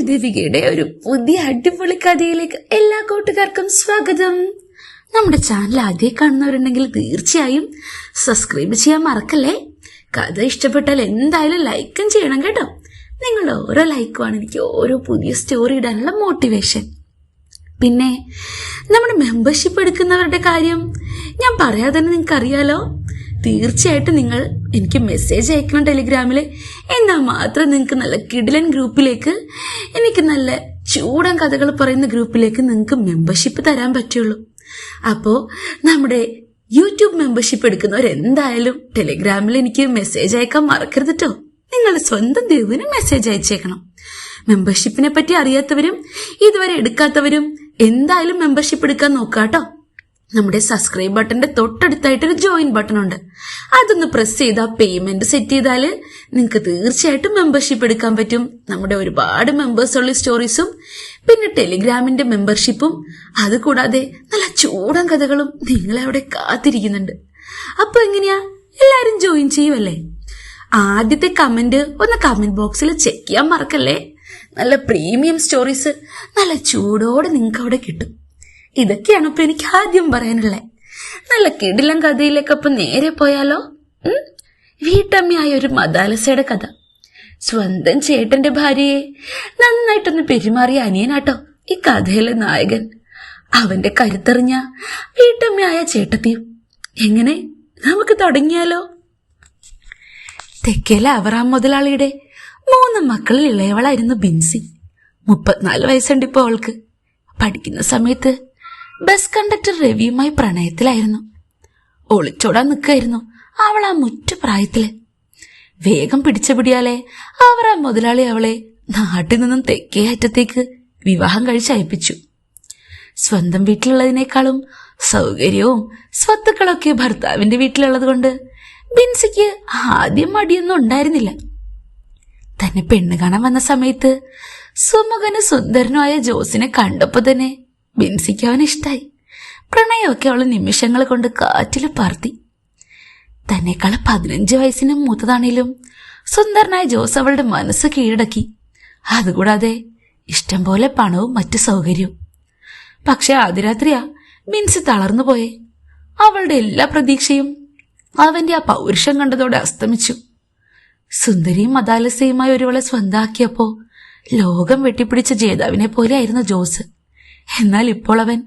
ശ്രീദേവികയുടെ ഒരു പുതിയ അടിപൊളി കഥയിലേക്ക് എല്ലാ കൂട്ടുകാർക്കും സ്വാഗതം. നമ്മുടെ ചാനൽ ആദ്യം കാണുന്നവരുണ്ടെങ്കിൽ തീർച്ചയായും സബ്സ്ക്രൈബ് ചെയ്യാൻ മറക്കല്ലേ? കഥ ഇഷ്ടപ്പെട്ടാൽ എന്തായാലും ലൈക്കും ചെയ്യണം കേട്ടോ. നിങ്ങളുടെ ഓരോ ലൈക്കുമാണ് എനിക്ക് ഓരോ പുതിയ സ്റ്റോറി ഇടാനുള്ള മോട്ടിവേഷൻ പിന്നെ നമ്മുടെ മെമ്പർഷിപ്പ് എടുക്കുന്നവരുടെ കാര്യം ഞാൻ പറയാതെ തന്നെ നിങ്ങൾക്ക് അറിയാലോ തീർച്ചയായിട്ടും നിങ്ങൾ എനിക്ക് മെസ്സേജ് അയക്കണം ടെലിഗ്രാമിൽ എന്നാൽ മാത്രം നിങ്ങൾക്ക് നല്ല കിടിലൻ ഗ്രൂപ്പിലേക്ക് എനിക്ക് നല്ല ചൂടൻ കഥകൾ പറയുന്ന ഗ്രൂപ്പിലേക്ക് നിങ്ങൾക്ക് മെമ്പർഷിപ്പ് തരാൻ പറ്റുള്ളൂ. അപ്പോൾ നമ്മുടെ യൂട്യൂബ് മെമ്പർഷിപ്പ് എടുക്കുന്നവരെന്തായാലും ടെലിഗ്രാമിൽ എനിക്ക് മെസ്സേജ് അയക്കാൻ മറക്കരുത് കേട്ടോ നിങ്ങളുടെ സ്വന്തം ദേവിന് മെസ്സേജ് അയച്ചേക്കണം. മെമ്പർഷിപ്പിനെ പറ്റി അറിയാത്തവരും ഇതുവരെ എടുക്കാത്തവരും എന്തായാലും മെമ്പർഷിപ്പ് എടുക്കാൻ നോക്കാട്ടോ നമ്മുടെ സബ്സ്ക്രൈബ് ബട്ടന്റെ തൊട്ടടുത്തായിട്ട് ഒരു ജോയിൻ ബട്ടൺ ഉണ്ട്. അതൊന്ന് പ്രസ് ചെയ്താൽ പേയ്മെന്റ് സെറ്റ് ചെയ്താൽ നിങ്ങൾക്ക് തീർച്ചയായിട്ടും മെമ്പർഷിപ്പ് എടുക്കാൻ പറ്റും. നമ്മുടെ ഒരുപാട് മെമ്പേഴ്സ് ഉള്ള സ്റ്റോറീസും പിന്നെ ടെലിഗ്രാമിന്റെ മെമ്പർഷിപ്പും അതുകൂടാതെ നല്ല ചൂടൻ കഥകളും നിങ്ങളെ അവിടെ കാത്തിരിക്കുന്നുണ്ട്. അപ്പൊ എങ്ങനെയാ? എല്ലാരും ജോയിൻ ചെയ്യുമല്ലേ ആദ്യത്തെ കമന്റ് ഒന്ന് കമന്റ് ബോക്സിൽ ചെക്ക് ചെയ്യാൻ മറക്കല്ലേ? നല്ല പ്രീമിയം സ്റ്റോറീസ് നല്ല ചൂടോടെ നിങ്ങൾക്ക് അവിടെ കിട്ടും. ഇതൊക്കെയാണ് ഇപ്പൊ എനിക്ക് ആദ്യം പറയാനുള്ളത് നല്ല കിടിലം കഥയിലേക്ക് അപ്പൊ നേരെ പോയാലോ? വീട്ടമ്മയായ ഒരു മദാലസയുടെ കഥ. സ്വന്തം ചേട്ടന്റെ ഭാര്യയെ നന്നായിട്ടൊന്ന് പെരുമാറിയ അനിയനാട്ടോ ഈ കഥയിലെ നായകൻ. അവന്റെ കരുത്തറിഞ്ഞ വീട്ടമ്മയായ ചേട്ടത്തിയും. എങ്ങനെ? നമുക്ക് തുടങ്ങിയാലോ? തെക്കേലെ അവറാം മുതലാളിയുടെ മൂന്ന് മക്കളിൽ ഇളയവളായിരുന്നു ബിൻസി. മുപ്പത്തിനാല് വയസ്സുണ്ട് ഇപ്പോൾ അവൾക്ക്. പഠിക്കുന്ന സമയത്ത് ബസ് കണ്ടക്ടർ രവിയുമായി പ്രണയത്തിലായിരുന്നു. ഒളിച്ചോടാൻ നിൽക്കായിരുന്നു അവൾ ആ മുറ്റ പ്രായത്തിൽ. വേഗം പിടിച്ച പിടിയാലെ അവർ ആ മുതലാളി അവളെ നാട്ടിൽ നിന്നും തെക്കേ അറ്റത്തേക്ക് വിവാഹം കഴിച്ച് അയപ്പിച്ചു. സ്വന്തം വീട്ടിലുള്ളതിനേക്കാളും സൗകര്യവും സ്വത്തുക്കളൊക്കെ ഭർത്താവിന്റെ വീട്ടിലുള്ളത് കൊണ്ട് ബിൻസിക്ക് ആദ്യം മടിയൊന്നും ഉണ്ടായിരുന്നില്ല. തന്നെ പെണ്ണ് കാണാൻ വന്ന സമയത്ത് സുമുഖന് സുന്ദരനുമായ ജോസിനെ കണ്ടപ്പോ തന്നെ ബിൻസിക്ക് അവന് ഇഷ്ടായി പ്രണയമൊക്കെ അവൾ നിമിഷങ്ങൾ കൊണ്ട് കാറ്റിൽ പറത്തി തന്നെക്കാൾ പതിനഞ്ച് വയസ്സിന് മൂത്തതാണേലും സുന്ദരനായ ജോസ് അവളുടെ മനസ്സ് കീഴടക്കി. അതുകൂടാതെ ഇഷ്ടം പോലെ പണവും മറ്റു സൗകര്യവും. പക്ഷെ ആദ്യരാത്രിയാ മിൻസ് തളർന്നു പോയെ. അവളുടെ എല്ലാ പ്രതീക്ഷയും അവന്റെ ആ പൗരുഷം കണ്ടതോടെ അസ്തമിച്ചു. സുന്ദരിയും അദാലസയുമായി ഒരുവളെ സ്വന്താക്കിയപ്പോ ലോകം വെട്ടിപ്പിടിച്ച ജേതാവിനെ പോലെയായിരുന്നു ജോസ്. എന്നാൽ ഇപ്പോൾ അവൻ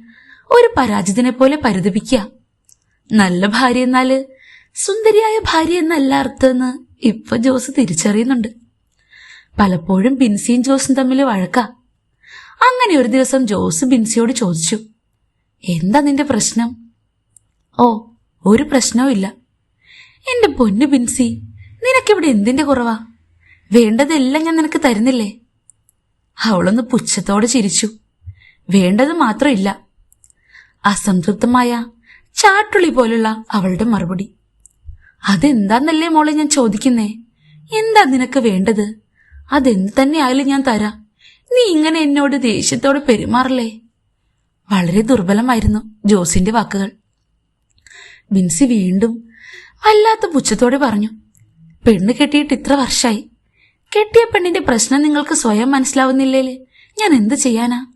ഒരു പരാജിതനെ പോലെ പരിതപിക്കുക. നല്ല ഭാര്യ എന്നാൽ സുന്ദരിയായ ഭാര്യ എന്നല്ല അർത്ഥമെന്ന് ഇപ്പൊ ജോസ് തിരിച്ചറിയുന്നുണ്ട്. പലപ്പോഴും ബിൻസിയും ജോസും തമ്മിൽ വഴക്ക. അങ്ങനെ ഒരു ദിവസം ജോസ് ബിൻസിയോട് ചോദിച്ചു എന്താ നിന്റെ പ്രശ്നം? ഓ ഒരു പ്രശ്നവും ഇല്ല. എന്റെ പൊന്നു ബിൻസി നിനക്കിവിടെ എന്തിന്റെ കുറവാ? വേണ്ടതെല്ലാം ഞാൻ നിനക്ക് തരുന്നില്ലേ? അവളൊന്ന് പുച്ഛത്തോടെ ചിരിച്ചു. വേണ്ടത് മാത്രമില്ല. അസംതൃപ്തമായ ചാട്ടുളി പോലുള്ള അവളുടെ മറുപടി. അതെന്താന്നല്ലേ മോളെ ഞാൻ ചോദിക്കുന്നേ? എന്താ നിനക്ക് വേണ്ടത്? അതെന്ത് തന്നെ ആയാലും ഞാൻ തരാം. നീ ഇങ്ങനെ എന്നോട് ദേഷ്യത്തോട് പെരുമാറില്ലേ? വളരെ ദുർബലമായിരുന്നു ജോസിന്റെ വാക്കുകൾ. വിൻസി വീണ്ടും വല്ലാത്ത പുച്ഛത്തോടെ പറഞ്ഞു പെണ്ണ് കെട്ടിയിട്ട് ഇത്ര വർഷമായി കെട്ടിയ പെണ്ണിന്റെ പ്രശ്നം നിങ്ങൾക്ക് സ്വയം മനസ്സിലാവുന്നില്ലേ ഞാൻ എന്ത് ചെയ്യാനാ?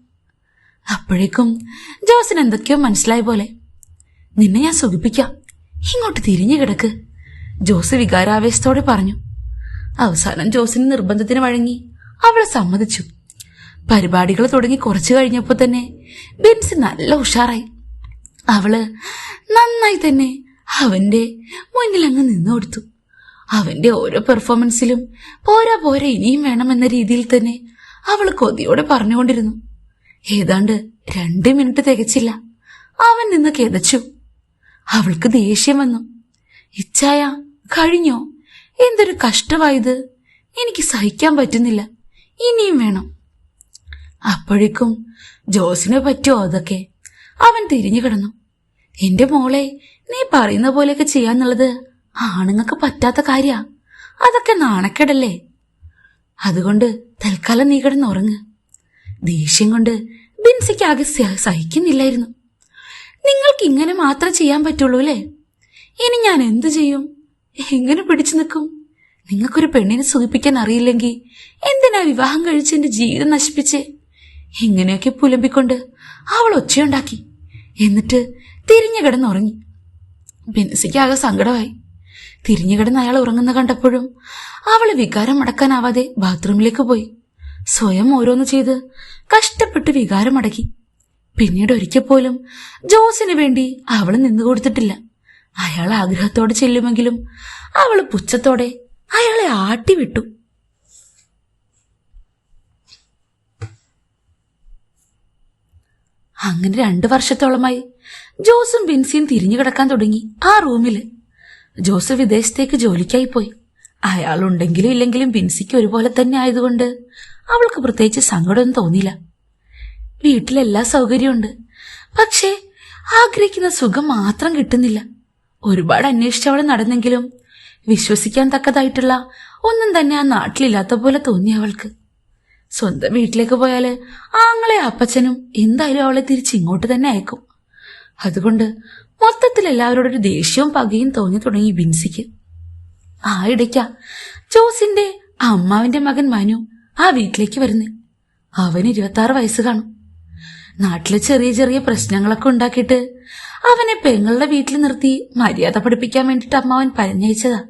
അപ്പോഴേക്കും ജോസിന് എന്തൊക്കെയോ മനസ്സിലായ പോലെ. നിന്നെ ഞാൻ സുഖിപ്പിക്കാം. ഇങ്ങോട്ട് തിരിഞ്ഞു കിടക്ക്. ജോസ് വികാരാവേശത്തോടെ പറഞ്ഞു. അവസാനം ജോസിന് നിർബന്ധത്തിന് വഴങ്ങി അവൾ സമ്മതിച്ചു. പരിപാടികൾ തുടങ്ങി കുറച്ചു കഴിഞ്ഞപ്പോൾ തന്നെ ബിൻസി നല്ല ഉഷാറായി. അവൾ നന്നായി തന്നെ അവന്റെ മുന്നിൽ അങ്ങ് നിന്നു കൊടുത്തു. അവന്റെ ഓരോ പെർഫോമൻസിലും പോരാ പോരാ ഇനിയും വേണമെന്ന രീതിയിൽ തന്നെ അവൾ കൊതിയോടെ പറഞ്ഞുകൊണ്ടിരുന്നു. ഏതാണ്ട് രണ്ട് മിനിറ്റ് തികച്ചില്ല. അവൻ നിന്ന് കിതച്ചു. അവൾക്ക് ദേഷ്യം വന്നു. ഇച്ഛായ കഴിഞ്ഞോ? എന്തൊരു കഷ്ടമായത്. എനിക്ക് സഹിക്കാൻ പറ്റുന്നില്ല. ഇനിയും വേണം. അപ്പോഴേക്കും ജോസിനെ പറ്റുമോ അതൊക്കെ അവൻ തിരിഞ്ഞു കിടന്നു. എന്റെ മോളെ നീ പറയുന്ന പോലെയൊക്കെ ചെയ്യാന്നുള്ളത് ആണുങ്ങൾക്ക് പറ്റാത്ത കാര്യ. അതൊക്കെ നാണക്കേടല്ലേ? അതുകൊണ്ട് തൽക്കാലം നീ കിടന്നുറങ്ങ്. ദേഷ്യം കൊണ്ട് ബിൻസിക്ക് ആകെ സഹിക്കുന്നില്ലായിരുന്നു. നിങ്ങൾക്ക് ഇങ്ങനെ മാത്രം ചെയ്യാൻ പറ്റുള്ളൂ അല്ലേ? ഇനി ഞാൻ എന്തു ചെയ്യും? എങ്ങനെ പിടിച്ചു നിൽക്കും? നിങ്ങൾക്കൊരു പെണ്ണിനെ സുഖിപ്പിക്കാൻ അറിയില്ലെങ്കിൽ എന്തിനാ വിവാഹം കഴിച്ച് എന്റെ ജീവിതം നശിപ്പിച്ച്? ഇങ്ങനെയൊക്കെ പുലമ്പിക്കൊണ്ട് അവൾ ഒച്ചയുണ്ടാക്കി. എന്നിട്ട് തിരിഞ്ഞു കിടന്നുറങ്ങി. ബിൻസിക്കാകെ സങ്കടമായി. തിരിഞ്ഞു കിടന്ന് അയാൾ ഉറങ്ങുന്ന കണ്ടപ്പോഴും അവൾ വികാരം അടക്കാനാവാതെ ബാത്റൂമിലേക്ക് പോയി. സ്വയം ഓരോന്ന് ചെയ്ത് കഷ്ടപ്പെട്ട് വികാരമടക്കി. പിന്നീട് ഒരിക്കൽ പോലും ജോസിന് വേണ്ടി അവൾ നിന്നു കൊടുത്തിട്ടില്ല. അയാൾ ആഗ്രഹത്തോടെ ചെല്ലുമെങ്കിലും അവൾ പുച്ഛത്തോടെ അയാളെ ആട്ടിവിട്ടു. അങ്ങനെ രണ്ടു വർഷത്തോളമായി ജോസും ബിൻസിയും തിരിഞ്ഞു കിടക്കാൻ തുടങ്ങി ആ റൂമിൽ. ജോസ് വിദേശത്തേക്ക് ജോലിക്കായി പോയി. അയാളുണ്ടെങ്കിലും ഇല്ലെങ്കിലും ബിൻസിക്ക് ഒരുപോലെ തന്നെ ആയതുകൊണ്ട് അവൾക്ക് പ്രത്യേകിച്ച് സങ്കടമൊന്നും തോന്നിയില്ല. വീട്ടിലെല്ലാ സൗകര്യമുണ്ട്. പക്ഷേ ആഗ്രഹിക്കുന്ന സുഖം മാത്രം കിട്ടുന്നില്ല. ഒരുപാട് അന്വേഷിച്ചവൾ നടന്നെങ്കിലും വിശ്വസിക്കാൻ തക്കതായിട്ടുള്ള ഒന്നും തന്നെ ആ നാട്ടിലില്ലാത്ത പോലെ തോന്നി അവൾക്ക്. സ്വന്തം വീട്ടിലേക്ക് പോയാൽ ആങ്ങളെ അപ്പച്ചനും എന്തായാലും അവളെ തിരിച്ച് ഇങ്ങോട്ട് തന്നെ അയക്കും. അതുകൊണ്ട് മൊത്തത്തിൽ എല്ലാവരോടൊരു ദേഷ്യവും പകയും തോന്നി തുടങ്ങി ബിൻസിക്ക്. ആ ഇടയ്ക്ക ജോസിന്റെ അമ്മാവിന്റെ മകൻ മനു ആ വീട്ടിലേക്ക് വരുന്നേ. അവന് ഇരുപത്തി ആറ് വയസ്സ് കാണും. നാട്ടിലെ ചെറിയ ചെറിയ പ്രശ്നങ്ങളൊക്കെ ഉണ്ടാക്കിയിട്ട് അവനെ പെങ്ങളുടെ വീട്ടിൽ നിർത്തി മര്യാദ പഠിപ്പിക്കാൻ വേണ്ടിട്ട് അമ്മാവൻ പറഞ്ഞയച്ചതാ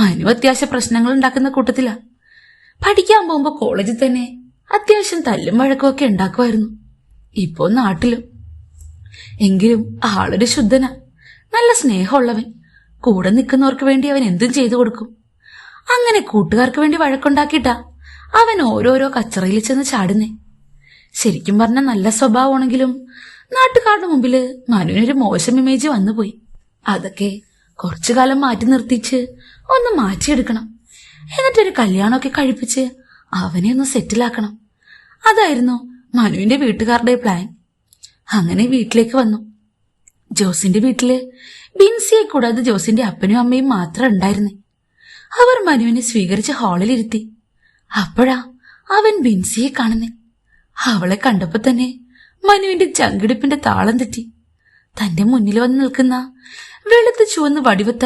മനു അത്യാവശ്യ പ്രശ്നങ്ങൾ ഉണ്ടാക്കുന്ന കൂട്ടത്തിലാ. പഠിക്കാൻ പോകുമ്പോ കോളേജിൽ തന്നെ അത്യാവശ്യം തല്ലും വഴക്കും ഒക്കെ ഉണ്ടാക്കുമായിരുന്നു. ഇപ്പോ നാട്ടിലും. എങ്കിലും ആളൊരു ശുദ്ധനാ. നല്ല സ്നേഹമുള്ളവൻ. കൂടെ നിൽക്കുന്നവർക്ക് വേണ്ടി അവൻ എന്തും ചെയ്തു കൊടുക്കും. അങ്ങനെ കൂട്ടുകാർക്ക് വേണ്ടി വഴക്കുണ്ടാക്കിയിട്ടാ അവൻ ഓരോരോ കച്ചറയിൽ ചെന്ന് ചാടുന്നേ. ശരിക്കും പറഞ്ഞ നല്ല സ്വഭാവമാണെങ്കിലും നാട്ടുകാരുടെ മുമ്പിൽ മനുവിനൊരു മോശം ഇമേജ് വന്നുപോയി. അതൊക്കെ കുറച്ചു കാലം മാറ്റി നിർത്തിച്ച് ഒന്ന് മാറ്റിയെടുക്കണം. എന്നിട്ടൊരു കല്യാണമൊക്കെ കഴിപ്പിച്ച് അവനെ ഒന്ന് സെറ്റിലാക്കണം അതായിരുന്നു മനുവിന്റെ വീട്ടുകാരുടെ പ്ലാൻ അങ്ങനെ വീട്ടിലേക്ക് വന്നു. ജോസിന്റെ വീട്ടിൽ ബിൻസിയെ കൂടാതെ ജോസിന്റെ അപ്പനും അമ്മയും മാത്രം ഉണ്ടായിരുന്നേ. അവർ മനുവിനെ സ്വീകരിച്ച് ഹാളിലിരുത്തി അപ്പോഴാ അവൻ ബിൻസിയെ കാണുന്നേ. അവളെ കണ്ടപ്പോ തന്നെ മനുവിന്റെ ചങ്കിടിപ്പിന്റെ താളം തെറ്റി. തന്റെ മുന്നിൽ വന്ന് നിൽക്കുന്ന വെളുത്ത് ചുവന്ന് വടിവത്ത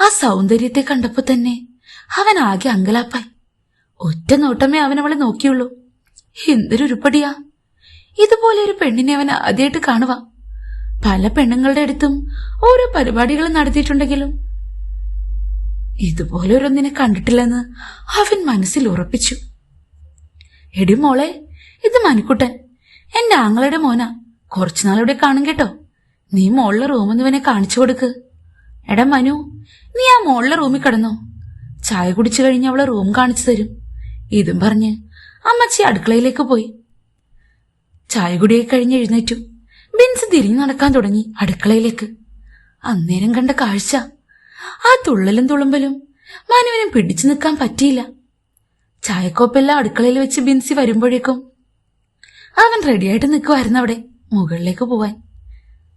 ആ സൗന്ദര്യത്തെ കണ്ടപ്പോ തന്നെ അവൻ ആകെ അങ്കലാപ്പായി. ഒറ്റ നോട്ടമേ അവൻ അവളെ നോക്കിയുള്ളൂ. എന്തൊരു ഉരുപ്പടിയാ. ഇതുപോലെ ഒരു പെണ്ണിനെ അവൻ ആദ്യമായിട്ട് കാണുക പല പെണ്ണുങ്ങളുടെ അടുത്തും ഓരോ പരിപാടികളും നടത്തിയിട്ടുണ്ടെങ്കിലും ഇതുപോലെ ഒരൊന്നിനെ കണ്ടിട്ടില്ലെന്ന് അവൻ മനസ്സിൽ ഉറപ്പിച്ചു. എടി മോളെ ഇത് മനുക്കുട്ടൻ എന്റെ ആങ്ങളുടെ മോനാ. കുറച്ചുനാളിവിടെ കാണും കേട്ടോ. നീ മോളിലെ റൂമൊന്നും ഇവനെ കാണിച്ചു കൊടുക്ക്. എടാ മനു നീ ആ മോളിലെ റൂമിൽ കിടന്നോ. ചായ കുടിച്ചു കഴിഞ്ഞ് അവളെ റൂം കാണിച്ചു തരും. ഇതും പറഞ്ഞ് അമ്മച്ചി അടുക്കളയിലേക്ക് പോയി. ചായ കുടിയൊക്കെ കഴിഞ്ഞ് എഴുന്നേറ്റു. ബിൻസ് തിരിഞ്ഞു നടക്കാൻ തുടങ്ങി അടുക്കളയിലേക്ക്. അന്നേരം കണ്ട കാഴ്ച. ആ തുള്ളലും തുളുമ്പലും മനുവിനും പിടിച്ചു നിൽക്കാൻ പറ്റിയില്ല. ചായക്കോപ്പെല്ലാം അടുക്കളയിൽ വെച്ച് ബിൻസി വരുമ്പോഴേക്കും അവൻ റെഡിയായിട്ട് നിൽക്കുമായിരുന്നു അവിടെ മുകളിലേക്ക് പോവാൻ.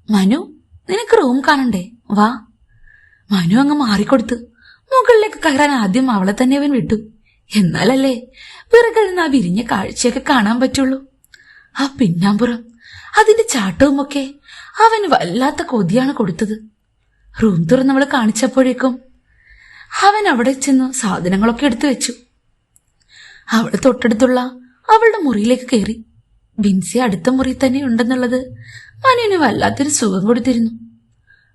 മനു നിനക്ക് റൂം കാണണ്ടേ? വാ. മനു അങ്ങ് മാറിക്കൊടുത്തു മുകളിലേക്ക് കയറാൻ ആദ്യം അവളെ തന്നെ അവൻ വിട്ടു. എന്നാലല്ലേ പിറകിൽ ആ വിരിഞ്ഞ കാഴ്ചയൊക്കെ കാണാൻ പറ്റുള്ളൂ. ആ പിന്നാമ്പുറം അതിന്റെ ചാട്ടവുമൊക്കെ അവന് വല്ലാത്ത കൊതിയാണ് കൊടുത്തത്. റൂം തുറന്നവൾ കാണിച്ചപ്പോഴേക്കും അവൻ അവിടെ ചെന്ന് സാധനങ്ങളൊക്കെ എടുത്തു വെച്ചു. അവൾ തൊട്ടടുത്തുള്ള അവളുടെ മുറിയിലേക്ക് കയറി. ബിൻസി അടുത്ത മുറി തന്നെ ഉണ്ടെന്നുള്ളത് മനുവിന് വല്ലാത്തൊരു സുഖം കൊടുത്തിരുന്നു.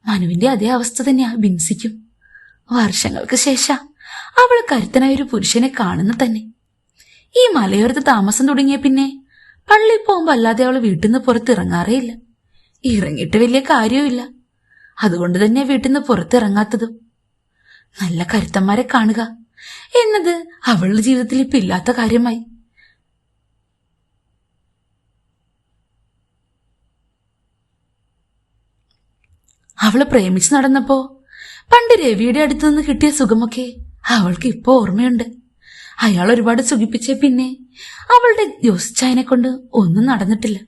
മനുവിന്റെ അതേ അവസ്ഥ തന്നെയാ ബിൻസിക്കും. വർഷങ്ങൾക്ക് ശേഷം അവൾ കരുത്തനായ ഒരു പുരുഷനെ കാണുന്ന തന്നെ. ഈ മലയോരത്ത് താമസം തുടങ്ങിയ പിന്നെ പള്ളി പോകുമ്പോ അല്ലാതെ അവൾ വീട്ടിൽ നിന്ന് പുറത്തിറങ്ങാറേയില്ല. ഇറങ്ങിയിട്ട് വലിയ കാര്യവുമില്ല. അതുകൊണ്ട് തന്നെ വീട്ടിൽ നിന്ന് പുറത്തിറങ്ങാത്തതും. നല്ല കരുത്തന്മാരെ കാണുക. എന്നത് അവളുടെ ജീവിതത്തിൽ ഇപ്പൊ ഇല്ലാത്ത കാര്യമായി. അവൾ പ്രേമിച്ച് നടന്നപ്പോ പണ്ട് രവിയുടെ അടുത്തു നിന്ന് കിട്ടിയ സുഖമൊക്കെ അവൾക്ക് ഇപ്പോ ഓർമ്മയുണ്ട്. അയാൾ ഒരുപാട് സുഖിപ്പിച്ച പിന്നെ അവളുടെ ജോസിച്ചായനെ കൊണ്ട് ഒന്നും നടന്നിട്ടില്ല.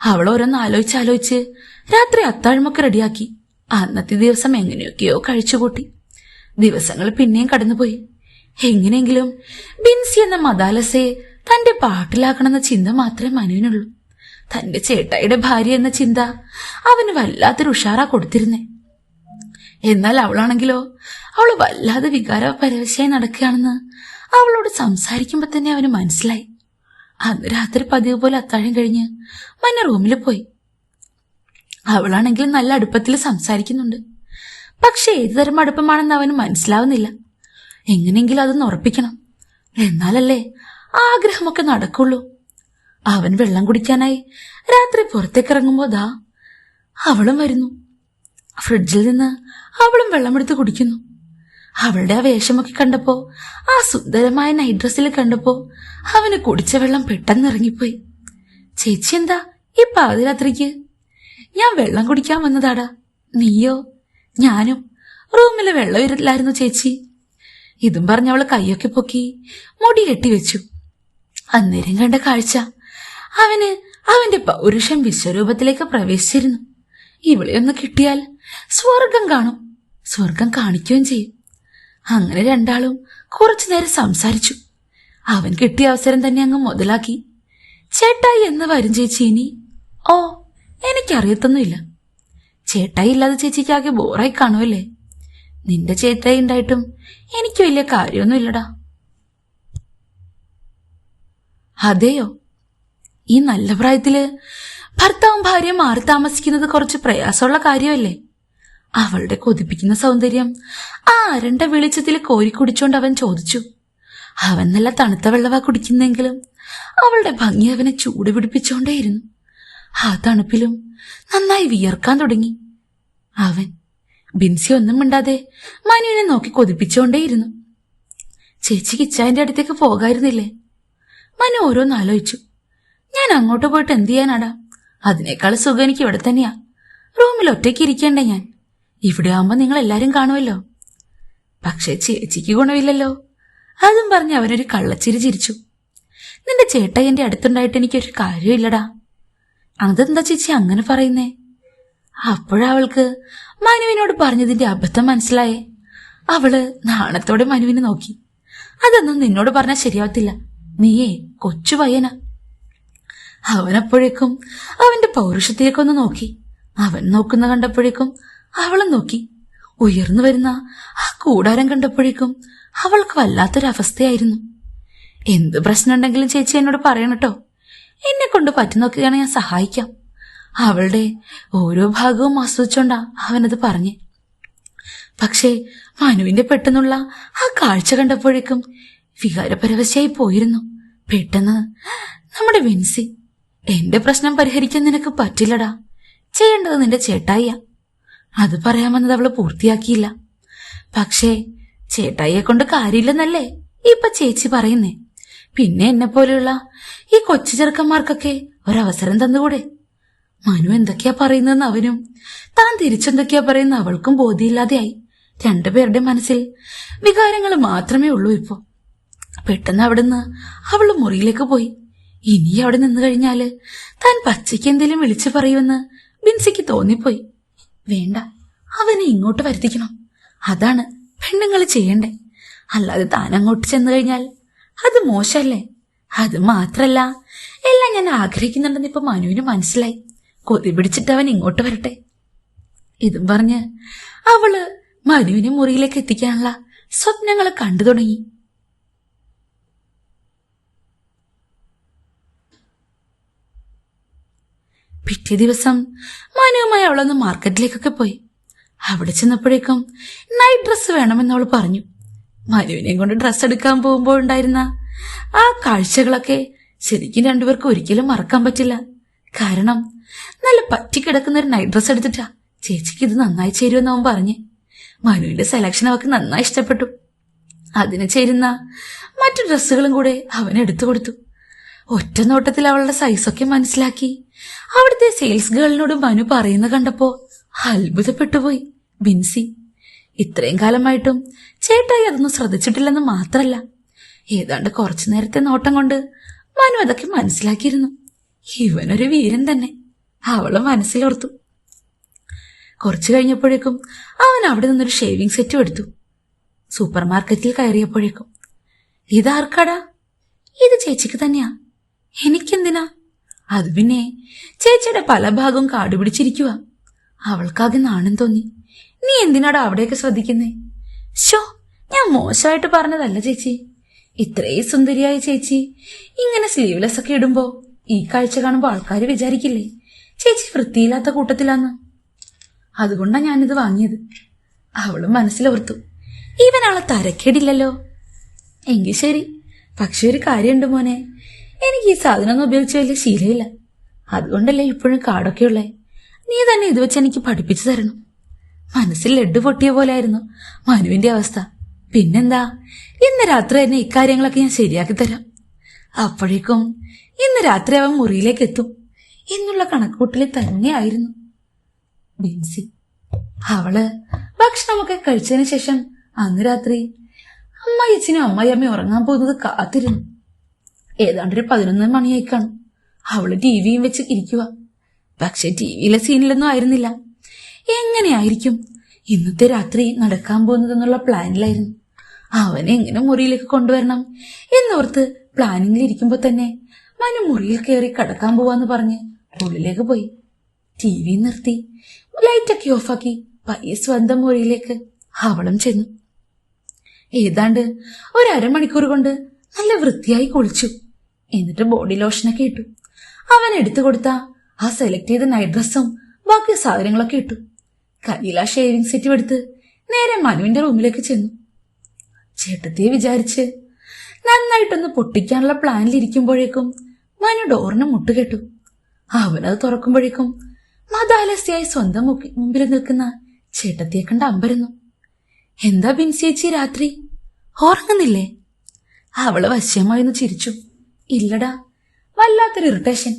അവൾ ഓരോന്ന് ആലോചിച്ച് ആലോചിച്ച് രാത്രി അത്താഴമൊക്കെ റെഡിയാക്കി. അന്നത്തെ ദിവസം എങ്ങനെയൊക്കെയോ കഴിച്ചുകൂട്ടി. ദിവസങ്ങൾ പിന്നെയും കടന്നുപോയി. എങ്ങനെയെങ്കിലും ബിൻസി എന്ന മദാലസയെ തന്റെ പാട്ടിലാക്കണമെന്ന ചിന്ത മാത്രമേ മനുവിനുള്ളൂ. തന്റെ ചേട്ടായിയുടെ ഭാര്യ എന്ന ചിന്ത അവന് വല്ലാത്തൊരു ഉഷാറാ കൊടുത്തിരുന്നേ. എന്നാൽ അവളാണെങ്കിലോ അവൾ വല്ലാതെ വികാര പരവശയായി നടക്കുകയാണെന്ന് അവളോട് സംസാരിക്കുമ്പോൾ തന്നെ അവന് മനസ്സിലായി. അന്ന് രാത്രി പതിവ് പോലെ അത്താഴം കഴിഞ്ഞ് മന്ന റൂമിൽ പോയി. അവളാണെങ്കിൽ നല്ല അടുപ്പത്തിൽ സംസാരിക്കുന്നുണ്ട്. പക്ഷെ ഏതുതരം അടുപ്പമാണെന്ന് അവന് മനസ്സിലാവുന്നില്ല. എങ്ങനെയെങ്കിലും അതൊന്ന് ഉറപ്പിക്കണം. എന്നാലല്ലേ ആഗ്രഹമൊക്കെ നടക്കുള്ളൂ. അവൻ വെള്ളം കുടിക്കാനായി രാത്രി പുറത്തേക്ക് ഇറങ്ങുമ്പോ ദാ അവളും വരുന്നു. ഫ്രിഡ്ജിൽ നിന്ന് അവളും വെള്ളമെടുത്ത് കുടിക്കുന്നു. അവളുടെ ആ വേഷമൊക്കെ കണ്ടപ്പോ ആ സുന്ദരമായ നൈറ്റ് ഡ്രസ്സിൽ കണ്ടപ്പോ അവന് കുടിച്ച വെള്ളം പെട്ടെന്ന് ഇറങ്ങിപ്പോയി. ചേച്ചി എന്താ ഈ പാതിരാത്രിക്ക്? ഞാൻ വെള്ളം കുടിക്കാൻ വന്നതാടാ. നീയോ? ഞാനും. റൂമിൽ വെള്ളം ഇരില്ലായിരുന്നു ചേച്ചി. ഇതും പറഞ്ഞ് അവൾ കൈയൊക്കെ പൊക്കി മുടി കെട്ടിവെച്ചു അന്നേരം കണ്ട കാഴ്ച. അവന് അവന്റെ പൗരുഷം വിശ്വരൂപത്തിലേക്ക് പ്രവേശിച്ചിരുന്നു. ഇവളെ ഒന്ന് കിട്ടിയാൽ സ്വർഗം കാണും. സ്വർഗം കാണിക്കുകയും ചെയ്യും. അങ്ങനെ രണ്ടാളും കുറച്ചു നേരം സംസാരിച്ചു. അവൻ കിട്ടിയ അവസരം തന്നെ അങ്ങ് മുതലാക്കി. ചേട്ടായി എന്ന് വരും ചേച്ചി ഇനി? ഓ എനിക്കറിയത്തൊന്നുമില്ല. ചേട്ടായി ഇല്ലാതെ ചേച്ചിക്കാകെ ബോറായി കാണുമല്ലേ നിന്റെ ചേട്ടായി ഉണ്ടായിട്ടും എനിക്ക് വലിയ കാര്യമൊന്നുമില്ലടാ. അതെയോ? ഈ നല്ല പ്രായത്തിൽ ഭർത്താവും ഭാര്യയും മാറി താമസിക്കുന്നത് കുറച്ച് പ്രയാസമുള്ള കാര്യമല്ലേ? അവളുടെ കൊതിപ്പിക്കുന്ന സൗന്ദര്യം ആ അരണ്ട വെളിച്ചത്തിൽ കോരി കുടിച്ചോണ്ട് അവൻ ചോദിച്ചു. അവൻ നല്ല തണുത്ത വെള്ളവാ കുടിക്കുന്നെങ്കിലും അവളുടെ ഭംഗി അവനെ ചൂട് പിടിപ്പിച്ചോണ്ടേയിരുന്നു. ആ തണുപ്പിലും നന്നായി വിയർക്കാൻ തുടങ്ങി. അവൻ ബിൻസി ഒന്നും മിണ്ടാതെ മനുവിനെ നോക്കി കൊതിപ്പിച്ചുകൊണ്ടേയിരുന്നു. ചേച്ചി കിച്ചായന്റെ അടുത്തേക്ക് പോകായിരുന്നില്ലേ? മനു ഓരോന്ന് ആലോചിച്ചു. ഞാൻ അങ്ങോട്ട് പോയിട്ട് എന്ത് ചെയ്യാനാടാ? അതിനേക്കാൾ സുഖം എനിക്ക് ഇവിടെ തന്നെയാ. റൂമിൽ ഒറ്റയ്ക്ക് ഇരിക്കേണ്ടേ ഞാൻ. ഇവിടെ ആവുമ്പോ നിങ്ങൾ എല്ലാരും കാണുമല്ലോ. പക്ഷെ ചേച്ചിക്ക് ഗുണമില്ലല്ലോ. അതും പറഞ്ഞ് അവനൊരു കള്ളച്ചിരി ചിരിച്ചു. നിന്റെ ചേട്ടയ്യന്റെ അടുത്തുണ്ടായിട്ട് എനിക്കൊരു കാര്യമില്ലടാ. അതെന്താ ചേച്ചി അങ്ങനെ പറയുന്നേ? അപ്പോഴവൾക്ക് മനുവിനോട് പറഞ്ഞതിന്റെ അബദ്ധം മനസ്സിലായേ. അവൾ നാണത്തോടെ മനുവിനെ നോക്കി. അതൊന്നും നിന്നോട് പറഞ്ഞാൽ ശരിയാവത്തില്ല. നീയേ കൊച്ചു പയ്യന. അവനപ്പോഴേക്കും അവന്റെ പൗരുഷത്തേക്കൊന്ന് നോക്കി. അവൻ നോക്കുന്ന കണ്ടപ്പോഴേക്കും അവളും നോക്കി. ഉയർന്നു വരുന്ന ആ കൂടാരം കണ്ടപ്പോഴേക്കും അവൾക്ക് വല്ലാത്തൊരവസ്ഥയായിരുന്നു. എന്ത് പ്രശ്നമുണ്ടെങ്കിലും ചേച്ചി എന്നോട് പറയണട്ടോ എന്നെ കൊണ്ട് പറ്റുന്നൊക്കെയാണ് ഞാൻ സഹായിക്കാം. അവളുടെ ഓരോ ഭാഗവും ആസ്വദിച്ചോണ്ടാ അവനത് പറഞ്ഞു. പക്ഷേ മനുവിന്റെ പെട്ടെന്നുള്ള ആ കാഴ്ച കണ്ടപ്പോഴേക്കും വികാരപരവശയായി പോയിരുന്നു. പെട്ടെന്ന് നമ്മുടെ വിൻസി എന്റെ പ്രശ്നം പരിഹരിക്കാൻ നിനക്ക് പറ്റില്ലടാ. ചെയ്യേണ്ടത് നിന്റെ ചേട്ടായിയ. അത് പറയാമെന്നത് അവൾ പൂർത്തിയാക്കിയില്ല. പക്ഷേ ചേട്ടായിയെ കൊണ്ട് കാര്യമില്ലെന്നല്ലേ ഇപ്പൊ ചേച്ചി പറയുന്നേ? പിന്നെ എന്നെ പോലെയുള്ള ഈ കൊച്ചു ചെറുക്കന്മാർക്കൊക്കെ ഒരവസരം തന്നുകൂടെ? മനു എന്തൊക്കെയാ പറയുന്നതെന്ന് അവനും താൻ തിരിച്ചെന്തൊക്കെയാ പറയുന്ന അവൾക്കും ബോധ്യമില്ലാതെയായി. രണ്ടുപേരുടെ മനസ്സിൽ വികാരങ്ങൾ മാത്രമേ ഉള്ളൂ ഇപ്പോ. പെട്ടെന്ന് അവിടുന്ന് അവൾ മുറിയിലേക്ക് പോയി. ഇനി അവിടെ നിന്ന് കഴിഞ്ഞാൽ താൻ പച്ചയ്ക്ക് എന്തെങ്കിലും വിളിച്ചു പറയുമെന്ന് ബിൻസിക്ക് തോന്നിപ്പോയി. വേണ്ട അവനെ ഇങ്ങോട്ട് വരുത്തിക്കണം. അതാണ് പെണ്ണുങ്ങൾ ചെയ്യണ്ടേ. അല്ലാതെ താൻ അങ്ങോട്ട് ചെന്നു കഴിഞ്ഞാൽ അത് മോശല്ലേ? അത് മാത്രല്ല എല്ലാം ഞാൻ ആഗ്രഹിക്കുന്നുണ്ടെന്ന് ഇപ്പൊ മനുവിന് മനസ്സിലായി. കൊതി പിടിച്ചിട്ട് അവൻ ഇങ്ങോട്ട് വരട്ടെ. ഇതും പറഞ്ഞ് അവൾ മനുവിനെ മുറിയിലേക്ക് എത്തിക്കാനുള്ള സ്വപ്നങ്ങൾ കണ്ടു തുടങ്ങി. പിറ്റേ ദിവസം മനുവുമായി അവളൊന്ന് മാർക്കറ്റിലേക്കൊക്കെ പോയി. അവിടെ ചെന്നപ്പോഴേക്കും നൈറ്റ് ഡ്രസ് വേണമെന്ന് അവൾ പറഞ്ഞു. മനുവിനെയും കൊണ്ട് ഡ്രസ്സ് എടുക്കാൻ പോകുമ്പോൾ ഉണ്ടായിരുന്ന ആ കാഴ്ചകളൊക്കെ ശരിക്കും രണ്ടുപേർക്കും ഒരിക്കലും മറക്കാൻ പറ്റില്ല. കാരണം നല്ല പറ്റിക്കിടക്കുന്ന ഒരു നൈറ്റ് ഡ്രസ്സ് എടുത്തിട്ടാ ചേച്ചിക്ക് ഇത് നന്നായി ചേരുമെന്ന് അവൻ പറഞ്ഞ്. മനുവിന്റെ സെലക്ഷൻ അവക്ക് നന്നായി ഇഷ്ടപ്പെട്ടു. അതിന് ചേരുന്ന മറ്റു ഡ്രസ്സുകളും കൂടെ അവൻ എടുത്തു കൊടുത്തു. ഒറ്റ നോട്ടത്തിൽ അവളുടെ സൈസൊക്കെ മനസ്സിലാക്കി അവിടുത്തെ സെയിൽസ് ഗേളിനോട് മനു പറയുന്ന കണ്ടപ്പോ അത്ഭുതപ്പെട്ടുപോയി ബിൻസി ഇത്രയും കാലമായിട്ടും ചേട്ടായി അതൊന്നും ശ്രദ്ധിച്ചിട്ടില്ലെന്ന് മാത്രല്ല. ഏതാണ്ട് കുറച്ചു നേരത്തെ നോട്ടം കൊണ്ട് മനു അതൊക്കെ മനസ്സിലാക്കിയിരുന്നു. ഇവനൊരു വീരൻ തന്നെ. അവളും മനസ്സിലോർത്തു. കുറച്ചു കഴിഞ്ഞപ്പോഴേക്കും അവൻ അവിടെ നിന്നൊരു ഷേവിംഗ് സെറ്റും എടുത്തു. സൂപ്പർ മാർക്കറ്റിൽ കയറിയപ്പോഴേക്കും ഇതാർക്കാടാ? ഇത് ചേച്ചിക്ക് തന്നെയാ. എനിക്കെന്തിനാ? അത് പിന്നെ ചേച്ചിയുടെ പല ഭാഗവും കാടുപിടിച്ചിരിക്കുക അവൾക്കാകെ നാണം തോന്നി. നീ എന്തിനാടോ അവിടെയൊക്കെ ശ്രദ്ധിക്കുന്നേ? ഷോ ഞാൻ മോശമായിട്ട് പറഞ്ഞതല്ല ചേച്ചി. ഇത്രയും സുന്ദരിയായ ചേച്ചി. ഇങ്ങനെ സ്ലീവ്ലെസ് ഒക്കെ ഇടുമ്പോ ഈ കാഴ്ച കാണുമ്പോ ആൾക്കാർ വിചാരിക്കില്ലേ? ചേച്ചി വൃത്തിയില്ലാത്ത കൂട്ടത്തിലാന്ന്. അതുകൊണ്ടാ ഞാനിത് വാങ്ങിയത്. അവളും മനസ്സിലോർത്തു. ഇവനാളെ തരക്കേടില്ലല്ലോ. എങ്കിൽ ശരി. പക്ഷെ ഒരു കാര്യമുണ്ട് മോനെ. എനിക്ക് ഈ സാധനമൊന്നും ഉപയോഗിച്ച് വലിയ ശീലമില്ല. അതുകൊണ്ടല്ലേ ഇപ്പോഴും കാടൊക്കെ ഉള്ളേ നീ തന്നെ ഇത് വെച്ച് എനിക്ക് പഠിപ്പിച്ചു തരണം. മനസ്സിൽ ലഡ്ഡു പൊട്ടിയ പോലായിരുന്നു. മനുവിന്റെ അവസ്ഥ. പിന്നെന്താ? ഇന്ന് രാത്രി തന്നെ ഇക്കാര്യങ്ങളൊക്കെ ഞാൻ ശരിയാക്കി തരാം. അപ്പോഴേക്കും ഇന്ന് രാത്രി അവൻ മുറിയിലേക്ക് എത്തും. എന്നുള്ള കണക്കൂട്ടിൽ തന്നെയായിരുന്നു ബിൻസി അവൾ ഭക്ഷണമൊക്കെ കഴിച്ചതിന് ശേഷം അന്ന് രാത്രി അമ്മായിച്ചനും അമ്മായിയമ്മയും ഉറങ്ങാൻ പോകുന്നത് കാത്തിരുന്നു. ഏതാണ്ടൊരു പതിനൊന്ന് മണിയായി കാണും അവൾ ടി വിയും വെച്ച് ഇരിക്കുക പക്ഷെ ടി വിയിലെ സീനിലൊന്നും ആയിരുന്നില്ല. എങ്ങനെയായിരിക്കും? ഇന്നത്തെ രാത്രി നടക്കാൻ പോകുന്നതെന്നുള്ള പ്ലാനിലായിരുന്നു. അവനെ എങ്ങനെ മുറിയിലേക്ക് കൊണ്ടുവരണം? എന്നോർത്ത് പ്ലാനിങ്ങിൽ ഇരിക്കുമ്പോ തന്നെ മനു മുറിയിൽ കയറി കടക്കാൻ പോവാന്ന് പറഞ്ഞ് ഉള്ളിലേക്ക് പോയി. ടി വി നിർത്തി. ലൈറ്റൊക്കെ ഓഫാക്കി. പയ്യെ സ്വന്തം മുറിയിലേക്ക് അവളും ചെന്നു. ഏതാണ്ട് ഒരു കൊണ്ട് നല്ല വൃത്തിയായി കുളിച്ചു. എന്നിട്ട് ബോഡി ലോഷനൊക്കെ ഇട്ടു. അവൻ എടുത്തു കൊടുത്ത ആ സെലക്ട് ചെയ്ത നൈറ്റ് ഡ്രസ്സും ബാക്കി സാധനങ്ങളൊക്കെ ഇട്ടു. കയ്യിൽ ആ ഷേവിംഗ് സെറ്റും എടുത്ത് നേരെ മനുവിന്റെ റൂമിലേക്ക് ചെന്നു. ചേട്ടത്തിയെ വിചാരിച്ച് നന്നായിട്ടൊന്ന് പൊട്ടിക്കാനുള്ള പ്ലാനിലിരിക്കുമ്പോഴേക്കും മനു ഡോറിന് മുട്ടുകെട്ടു അവനത് തുറക്കുമ്പോഴേക്കും മതാലസ്യായി സ്വന്തം മുമ്പിൽ നിൽക്കുന്ന ചേട്ടത്തിയെ കണ്ട് അമ്പരുന്നു. എന്താ ബിൻസിയേച്ചി രാത്രി? ഉറങ്ങുന്നില്ലേ? അവൾ വശ്യമായി ഒന്ന് ചിരിച്ചു. ഇല്ലടാ വല്ലാത്തൊരു ഇറിറ്റേഷൻ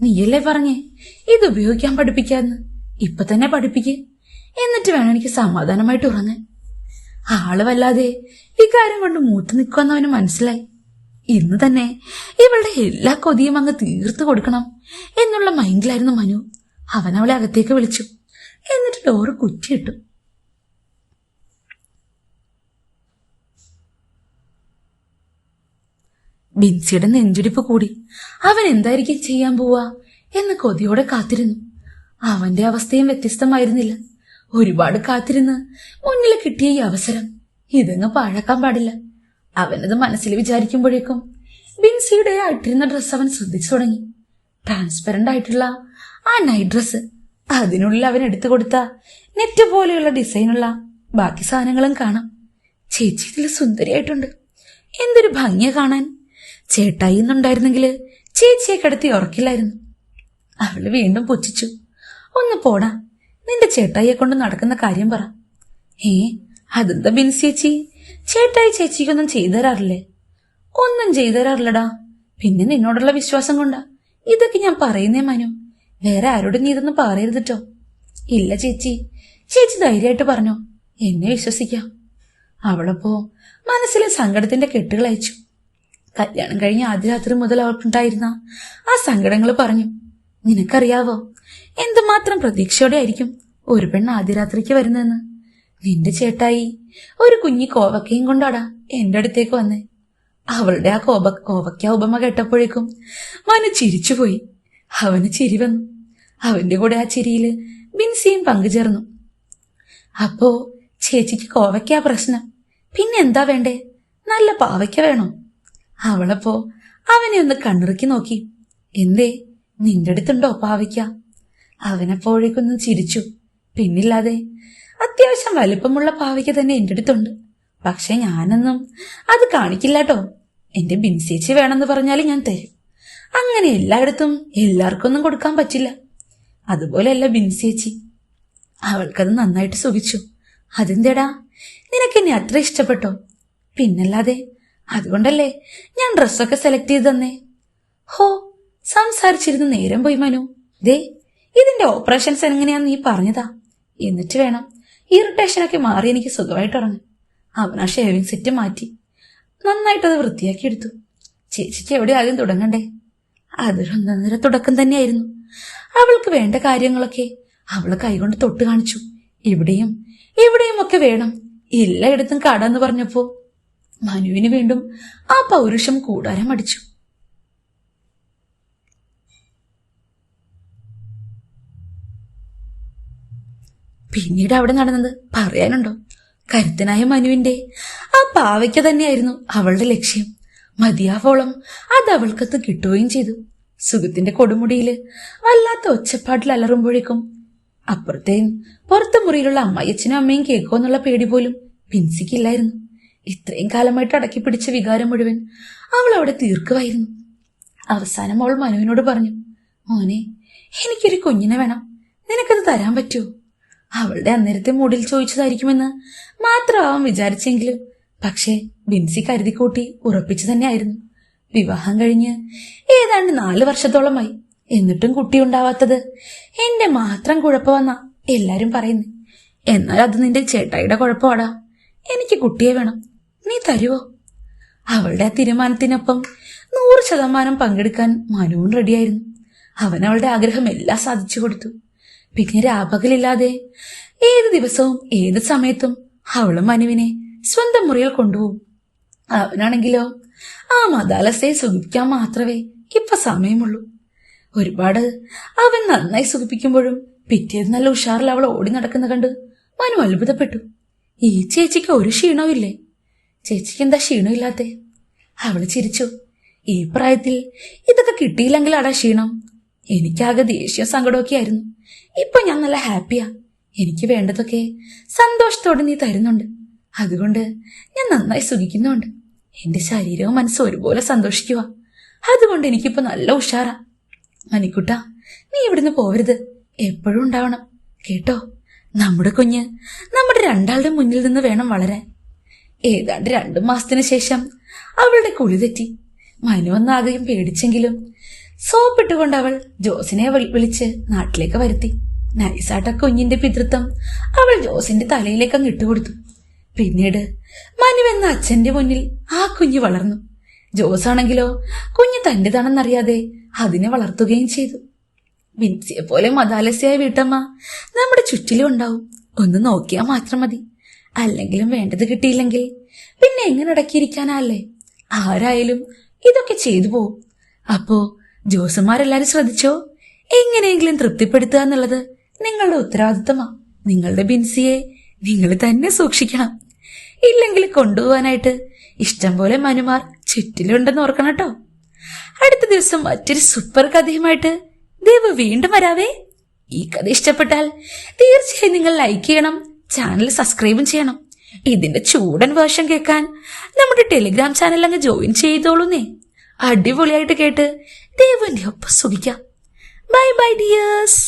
നീയല്ലേ പറഞ്ഞേ? ഇത് ഉപയോഗിക്കാൻ പഠിപ്പിക്കാന്ന്. ഇപ്പൊ തന്നെ പഠിപ്പിക്ക്. എന്നിട്ട് വേണം എനിക്ക് സമാധാനമായിട്ട് ഉറങ്ങാൻ. ആൾ വല്ലാതെ ഇക്കാര്യം കൊണ്ട് മൂത്ത് നിൽക്കുമെന്ന് അവന് മനസ്സിലായി. ഇന്ന് തന്നെ ഇവളുടെ എല്ലാ കൊതിയും അങ്ങ് തീർത്തു കൊടുക്കണം എന്നുള്ള മൈൻഡിലായിരുന്നു മനു. അവൻ അവളെ അകത്തേക്ക് വിളിച്ചു. എന്നിട്ട് ഡോറ് കുറ്റിയിട്ടു. ബിൻസിയുടെ നെഞ്ചിടിപ്പ് കൂടി. അവൻ എന്തായിരിക്കും ചെയ്യാൻ പോവാ എന്ന് കൊതിയോടെ കാത്തിരുന്നു. അവന്റെ അവസ്ഥയും വ്യത്യസ്തമായിരുന്നില്ല. ഒരുപാട് കാത്തിരുന്ന് മുന്നിൽ കിട്ടിയ ഈ അവസരം ഇതങ്ങ് പാഴാക്കാൻ പാടില്ല. അവനത് മനസ്സിൽ വിചാരിക്കുമ്പോഴേക്കും ബിൻസിയുടെ ആയിട്ടിരുന്ന ഡ്രസ് ഡ്രസ്സ് അവൻ ശ്രദ്ധിച്ചു തുടങ്ങി. ട്രാൻസ്പെറന്റ് ആയിട്ടുള്ള ആ നൈറ്റ് ഡ്രസ്സ് അതിനുള്ളിൽ അവൻ എടുത്തു കൊടുത്ത നെറ്റ് പോലെയുള്ള ഡിസൈനുള്ള ബാക്കി സാധനങ്ങളും കാണാം. ചേച്ചി ഇതിൽ സുന്ദരിയായിട്ടുണ്ട്. എന്തൊരു ഭംഗിയ കാണാൻ. ചേട്ടായി എന്നുണ്ടായിരുന്നെങ്കിൽ ചേച്ചിയെ കിടത്തി ഉറക്കില്ലായിരുന്നു. അവൾ വീണ്ടും പുച്ഛിച്ചു. ഒന്ന് പോടാ. നിന്റെ ചേട്ടായിയെ കൊണ്ട് നടക്കുന്ന കാര്യം പറ. ഏ അതെന്താ ബിൻസി ചേട്ടായി ചേച്ചിക്കൊന്നും ചെയ്തു തരാറില്ലേ? ഒന്നും ചെയ്തു തരാറില്ലടാ. പിന്നെ നിന്നോടുള്ള വിശ്വാസം കൊണ്ടാ. ഇതൊക്കെ ഞാൻ പറയുന്നേ മനു. വേറെ ആരോടും നീ ഇതൊന്നും പറയരുതിട്ടോ ഇല്ല ചേച്ചി. ചേച്ചി ധൈര്യമായിട്ട് പറഞ്ഞു. എന്നെ വിശ്വസിക്കാം. അവളപ്പോ മനസ്സിലെ സങ്കടത്തിന്റെ കെട്ടുകൾ അയച്ചു. കല്യാണം കഴിഞ്ഞ ആദ്യ രാത്രി മുതൽ അവൾക്കുണ്ടായിരുന്ന ആ സങ്കടങ്ങൾ പറഞ്ഞു. നിനക്കറിയാവോ? എന്തുമാത്രം പ്രതീക്ഷയോടെ ആയിരിക്കും ഒരു പെണ്ണ് ആദ്യ രാത്രിക്ക് വരുന്നതെന്ന്? നിന്റെ ചേട്ടായി ഒരു കുഞ്ഞി കോവക്കയും കൊണ്ടാടാ എന്റെ അടുത്തേക്ക് വന്നേ. അവളുടെ ആ കോപ കോവക്ക ഉപമ കേട്ടപ്പോഴേക്കും മനു ചിരിച്ചുപോയി. അവന് ചിരി വന്നു. അവന്റെ കൂടെ ആ ചിരിയിൽ ബിൻസിയും പങ്കുചേർന്നു. അപ്പോ ചേച്ചിക്ക് കോവയ്ക്കാ പ്രശ്നം. പിന്നെ എന്താ വേണ്ടേ? നല്ല പാവയ്ക്ക വേണോ? അവളപ്പോ അവനെ ഒന്ന് കണ്ണിറുക്കി നോക്കി. എന്തേ നിന്റെ അടുത്തുണ്ടോ പാവയ്ക്ക? അവനപ്പോഴേക്കൊന്ന് ചിരിച്ചു. പിന്നില്ലാതെ അത്യാവശ്യം വലിപ്പമുള്ള പാവയ്ക്ക് തന്നെ എന്റെ അടുത്തുണ്ട്. പക്ഷെ ഞാനൊന്നും അത് കാണിക്കില്ലാട്ടോ. എന്റെ ബിൻസേച്ചി വേണമെന്ന് പറഞ്ഞാൽ ഞാൻ തരും. അങ്ങനെ എല്ലായിടത്തും എല്ലാവർക്കൊന്നും കൊടുക്കാൻ പറ്റില്ല. അതുപോലെയല്ല ബിൻസേച്ചി. അവൾക്കത് നന്നായിട്ട് സുഖിച്ചു. അതെന്തേടാ? നിനക്കെന്നെ അത്ര ഇഷ്ടപ്പെട്ടോ? പിന്നല്ലാതെ അതുകൊണ്ടല്ലേ ഞാൻ ഡ്രസ്സൊക്കെ സെലക്ട് ചെയ്ത് തന്നേ? ഹോ സംസാരിച്ചിരുന്ന് നേരം പോയി മനു. ദേ ഇതിന്റെ ഓപ്പറേഷൻസ് എങ്ങനെയാന്ന് നീ പറഞ്ഞതാ? എന്നിട്ട് വേണം. ഇറിറ്റേഷനൊക്കെ മാറി എനിക്ക് സുഖമായിട്ട് ഉറങ്ങാൻ. അവൻ ആ ഷേവിംഗ് സെറ്റ് മാറ്റി. നന്നായിട്ടത് വൃത്തിയാക്കി എടുത്തു. ചേച്ചിക്ക് എവിടെ ആദ്യം തുടങ്ങണ്ടേ? അതൊരു ഒന്നൊന്നര തുടക്കം തന്നെയായിരുന്നു. അവൾക്ക് വേണ്ട കാര്യങ്ങളൊക്കെ അവൾ കൈകൊണ്ട് തൊട്ട് കാണിച്ചു. ഇവിടെയും ഇവിടെയും ഒക്കെ വേണം. എല്ലായിടത്തും കടന്ന് പറഞ്ഞപ്പോ മനുവിന് വീണ്ടും ആ പൗരുഷം കൂടാരം അടിച്ചു. പിന്നീട് അവിടെ നടന്നത് പറയാനുണ്ടോ? കരുത്തനായ മനുവിന്റെ. ആ പാവയ്ക്ക തന്നെയായിരുന്നു അവളുടെ ലക്ഷ്യം. മതിയാവോളം അത് അവൾക്കത്ത് കിട്ടുകയും ചെയ്തു. സുഖത്തിന്റെ കൊടുമുടിയിൽ വല്ലാത്ത ഒച്ചപ്പാട്ടിൽ അലറുമ്പോഴേക്കും അപ്പുറത്തെയും പുറത്ത് മുറിയിലുള്ള അമ്മയച്ചനും അമ്മയും കേൾക്കുമെന്നുള്ള പേടി പോലും പിൻസിക്കില്ലായിരുന്നു. ഇത്രയും കാലമായിട്ട് അടക്കി പിടിച്ച വികാരം മുഴുവൻ അവൾ അവിടെ തീർക്കുമായിരുന്നു. അവസാനം അവൾ മനുവിനോട് പറഞ്ഞു മോനെ എനിക്കൊരു കുഞ്ഞിനെ വേണം. നിനക്കത് തരാൻ പറ്റുമോ? അവളുടെ അന്നേരത്തെ മൂടിൽ ചോദിച്ചതായിരിക്കുമെന്ന് മാത്രം വിചാരിച്ചെങ്കിലും പക്ഷേ ബിൻസി കരുതിക്കൂട്ടി ഉറപ്പിച്ചു തന്നെയായിരുന്നു. വിവാഹം കഴിഞ്ഞ് ഏതാണ്ട് നാല് വർഷത്തോളമായി. എന്നിട്ടും കുട്ടിയുണ്ടാവാത്തത് എന്റെ മാത്രം കുഴപ്പമെന്നാ എല്ലാരും പറയുന്നു. എന്നാൽ അത് നിന്റെ ചേട്ടായിയുടെ കുഴപ്പമാടാ. എനിക്ക് കുട്ടിയെ വേണം. നീ തരുവോ? അവളുടെ ആ തീരുമാനത്തിനൊപ്പം നൂറ് ശതമാനം പങ്കെടുക്കാൻ മനുവും റെഡിയായിരുന്നു. അവൻ അവളുടെ ആഗ്രഹം എല്ലാം സാധിച്ചു കൊടുത്തു. പിന്നെ രാപകലില്ലാതെ ഏത് ദിവസവും ഏത് സമയത്തും അവളും മനുവിനെ സ്വന്തം മുറിയിൽ കൊണ്ടുപോകും. അവനാണെങ്കിലോ ആ മദാലസയെ സുഖിപ്പിക്കാൻ മാത്രമേ ഇപ്പൊ സമയമുള്ളൂ. ഒരുപാട് അവൻ നന്നായി സുഖിപ്പിക്കുമ്പോഴും പിറ്റേത് നല്ല ഉഷാറിൽ അവൾ ഓടി നടക്കുന്ന കണ്ട് മനു അത്ഭുതപ്പെട്ടു. ഈ ചേച്ചിക്ക് ഒരു ക്ഷീണമില്ലേ ചേച്ചിക്ക് എന്താ ക്ഷീണമില്ലാത്തെ? അവൾ ചിരിച്ചു. ഈ പ്രായത്തിൽ ഇതൊക്കെ കിട്ടിയില്ലെങ്കിൽ അടാ ക്ഷീണം. എനിക്കാകെ ദേഷ്യ സങ്കടമൊക്കെ ആയിരുന്നു ഇപ്പൊ ഞാൻ നല്ല ഹാപ്പിയാ. എനിക്ക് വേണ്ടതൊക്കെ സന്തോഷത്തോടെ നീ തരുന്നുണ്ട്. അതുകൊണ്ട് ഞാൻ നന്നായി സുഖിക്കുന്നുണ്ട്. എന്റെ ശരീരവും മനസ്സും ഒരുപോലെ സന്തോഷിക്കുക അതുകൊണ്ട് എനിക്കിപ്പോ നല്ല ഉഷാറാ. മനിക്കുട്ട നീ ഇവിടുന്ന് പോവരുത്. എപ്പോഴും ഉണ്ടാവണം. കേട്ടോ? നമ്മുടെ കുഞ്ഞ് നമ്മുടെ രണ്ടാളുടെ മുന്നിൽ നിന്ന് വേണം വളരാൻ. ഏതാണ്ട് രണ്ടു മാസത്തിന് ശേഷം അവളുടെ കുളി തെറ്റി. മനുവന്നാകെയും പേടിച്ചെങ്കിലും സോപ്പിട്ടുകൊണ്ട് അവൾ ജോസിനെ വിളിച്ച് നാട്ടിലേക്ക് വരുത്തി. നൈസാട്ട കുഞ്ഞിന്റെ പിതൃത്വം അവൾ ജോസിന്റെ തലയിലേക്ക് അങ്ങ് ഇട്ടുകൊടുത്തു. പിന്നീട് മനു എന്ന അച്ഛന്റെ മുന്നിൽ ആ കുഞ്ഞ് വളർന്നു. ജോസ് ആണെങ്കിലോ കുഞ്ഞ് തന്റേതാണെന്നറിയാതെ അതിനെ വളർത്തുകയും ചെയ്തു. വിൻസിയെ പോലെ മതാലസ്യായ വീട്ടമ്മ നമ്മുടെ ചുറ്റിലും ഉണ്ടാവും. ഒന്ന് നോക്കിയാൽ മാത്രം മതി. അല്ലെങ്കിലും വേണ്ടത് കിട്ടിയില്ലെങ്കിൽ പിന്നെ എങ്ങനെ അടക്കിയിരിക്കാനല്ലേ ആരായാലും ഇതൊക്കെ ചെയ്തു പോവും. അപ്പോ ജോസന്മാരെല്ലാരും ശ്രദ്ധിച്ചോ? എങ്ങനെയെങ്കിലും തൃപ്തിപ്പെടുത്തുക എന്നുള്ളത് നിങ്ങളുടെ ഉത്തരവാദിത്തമാ. നിങ്ങളുടെ ബിൻസിയെ നിങ്ങൾ തന്നെ സൂക്ഷിക്കണം. ഇല്ലെങ്കിൽ കൊണ്ടുപോകാനായിട്ട് ഇഷ്ടം പോലെ മനുമാർ ചുറ്റിലുണ്ടെന്ന് ഓർക്കണം കേട്ടോ. അടുത്ത ദിവസം മറ്റൊരു സൂപ്പർ കഥയുമായിട്ട് ദേവ് വീണ്ടും വരാവേ. ഈ കഥ ഇഷ്ടപ്പെട്ടാൽ തീർച്ചയായും നിങ്ങൾ ലൈക്ക് ചെയ്യണം ചാനൽ സബ്സ്ക്രൈബും ചെയ്യണം. ഇതിന്റെ ചൂടൻ വേർഷൻ കേൾക്കാൻ നമ്മുടെ ടെലിഗ്രാം ചാനൽ അങ്ങ് ജോയിൻ ചെയ്തോളൂന്നേ. അടിപൊളിയായിട്ട് കേട്ട് ദേവന്റെ ഒപ്പം സുഖിക്കാം ബൈ ബൈ ഡിയേഴ്സ്